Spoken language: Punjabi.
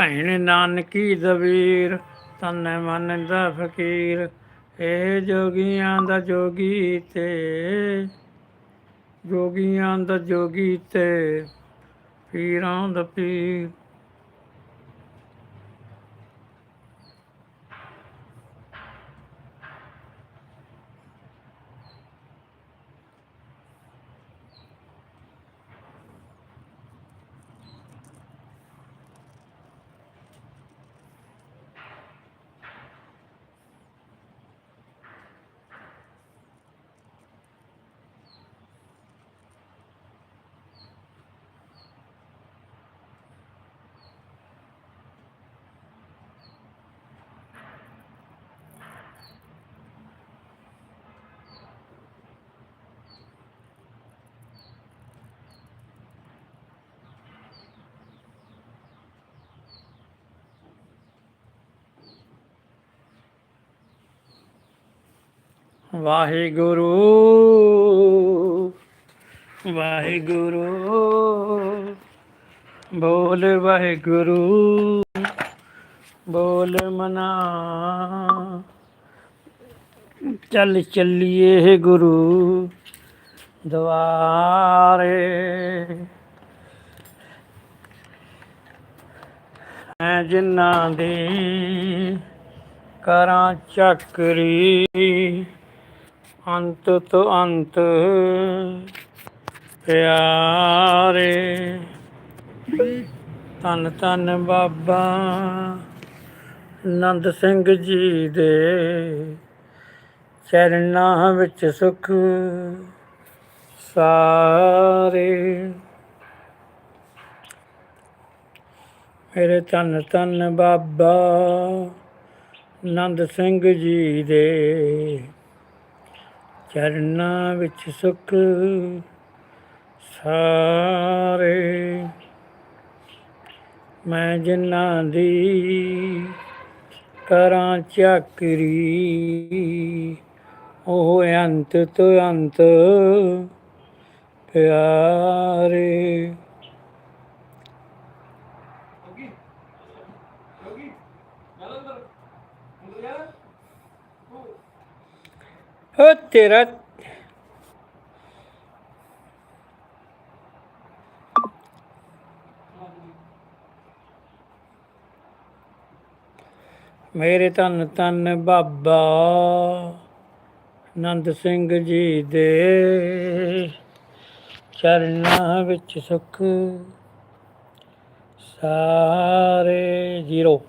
ਭੈਣ ਨਾਨਕੀ ਦਵੀਰ, ਤਨ ਮਨ ਦਾ ਫਕੀਰ ਏ ਜੋਗੀਆਂ ਦਾ ਜੋਗੀ ਤੇ, ਜੋਗੀਆਂ ਦਾ ਜੋਗੀ ਤੇ, ਪੀਰਾਂ ਦਾ ਪੀਰ ਵਾਹਿਗੁਰੂ। ਵਾਹਿਗੁਰੂ। ਬੋਲ ਵਾਹਿਗੁਰੂ। ਬੋਲ ਮਨਾ। ਚੱਲ ਚੱਲੀਏ ਗੁਰੂ ਦਵਾਰੇ। ਮੈਂ ਜਿਨ੍ਹਾਂ ਦੀ ਕਰਾਂ ਚੱਕਰੀ ਅੰਤ ਤੋਂ ਅੰਤ ਪਿਆਰੇ। ਤਨ ਤਨ ਬਾਬਾ ਨੰਦ ਸਿੰਘ ਜੀ ਦੇ ਚਰਨਾਂ ਵਿੱਚ ਸੁਖ ਸਾਰੇ। ਮੇਰੇ ਤਨ ਤਨ ਬਾਬਾ ਨੰਦ ਸਿੰਘ ਜੀ ਦੇ ਚਰਨਾਂ ਵਿੱਚ ਸੁਖ ਸਾਰੇ। ਮੈਂ ਜਿਨ੍ਹਾਂ ਦੀ ਕਰਾਂ ਚੱਕਰੀ ਉਹ ਅੰਤ ਤੋਂ ਅੰਤ ਪਿਆਰੇ। ਹੋ ਤੇਰਾ ਮੇਰੇ ਧੰਨ ਧੰਨ ਬਾਬਾ ਨੰਦ ਸਿੰਘ ਜੀ ਦੇ ਚਰਨਾਂ ਵਿੱਚ ਸੁਖ, ਸਾਰੇ ਜੀਰੋ।